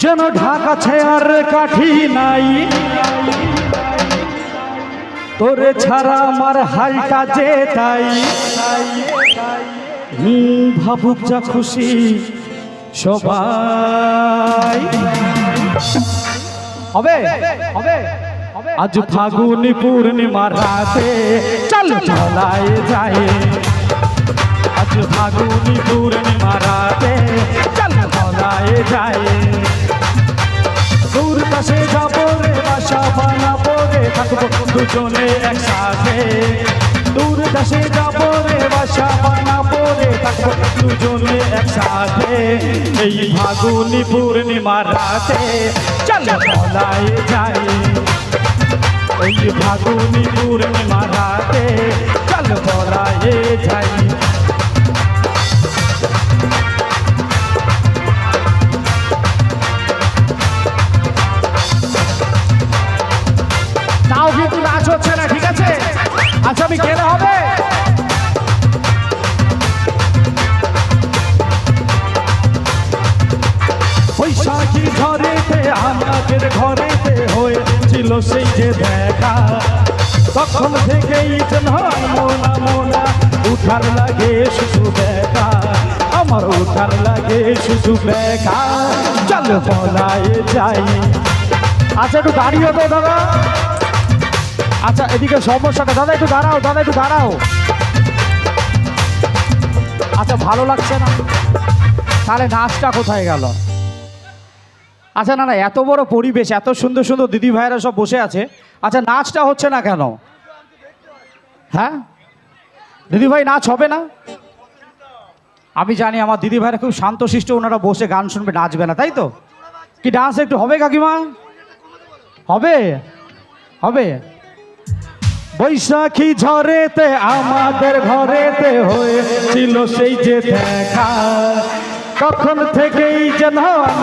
যেন ঢাকাছে আর কাঠি নাই। তোরে ছাড়া আমার হালটা যে তাই। ভাবুক যা খুশি সবাই। হবে? হবে? আজ ফাগুনি পূর্ণিমা রাতে চল চলাই যায়। আজ ফাগুনি পূর্ণিমা রাতে চলাই যায়। দূর কাছে যাব রে, বাসা বানাবো রে থাকব দুজনে একসাথে। দূর দেশে যাব রে, বাসা বানাবো রে থাকব দুজনে একসাথে। এই ফাগুনি পূর্ণিমা রাতে চল বলাই যাই এই ফাগুনি পূর্ণিমা রাতে চল বলাই যাই তাও কিন্তু নাচ হচ্ছে না ঠিক আছে? আচ্ছা আমি গেলে হবে। বৈশাখী ঝড়েতে আমাদের ঘরেতে হয়েছিল সেই যে দেখা। তখন থেকেই যেন মোনা মোনা উঠার লাগে শুধু দেখা। আমার উঠার লাগে শুধু দেখা। চল বলাই যাই আচ্ছা একটু দাঁড়িয়ে তো দাদা আচ্ছা এদিকে সমস্যাটা। দাদা, একটু দাঁড়াও, দাদা, একটু দাঁড়াও। আচ্ছা ভালো লাগছে না? তাহলে নাচটা কোথায় গেল? আচ্ছা না না, এত বড় পরিবেশ, এত সুন্দর সুন্দর দিদি ভাইয়েরা সব বসে আছে। আচ্ছা নাচটা হচ্ছে না কেন? হ্যাঁ? দিদি ভাই নাচ হবে না? আমি জানি আমার দিদি ভাইরা খুব শান্তশিষ্ট, ওনারা বসে গান শুনবে, নাচবে না, তাই তো? কি ডান্স একটু হবে কাকিমা? হবে? হবে? বৈশাখী ঝরেতে, আমাদের ঘরেতে হয়েছিল সেই যে দেখা। তখন থেকেই যেন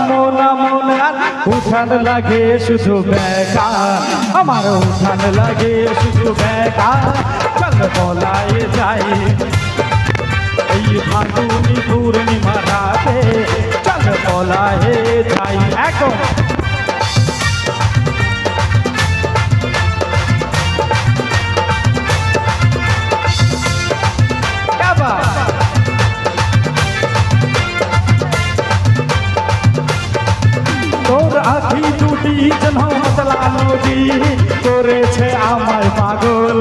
মোনা মোনা উঠান লাগে শুধু বেকা আমার উঠান লাগে শুধু বেকা চল বলাই যাই এই ফাগুনি পূর্ণিমা রাতে চল বলাই যাই এখন আখি দুটি যেন মতলা নদী করেছে আমায় পাগল।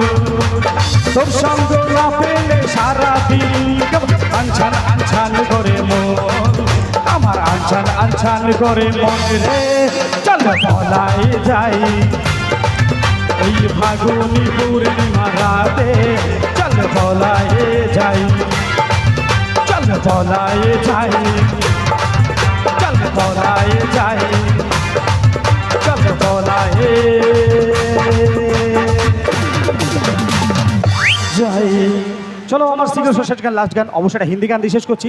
তোর সঙ্গ না পেলে সারা আনছান আনছান করে মন। আমার আনছান আনছান করে মন রে। চল বলাই যাই। এই ফাগুনি পূর্ণিমা রাতে চল বলায়ে যাই। চল বলায়ে যাই। চল বলায়ে যাই। চলো আমার সিনিয়র শেষ গান লাস্ট গান অবশ্যই হিন্দি গান দিয়ে শেষ করছি।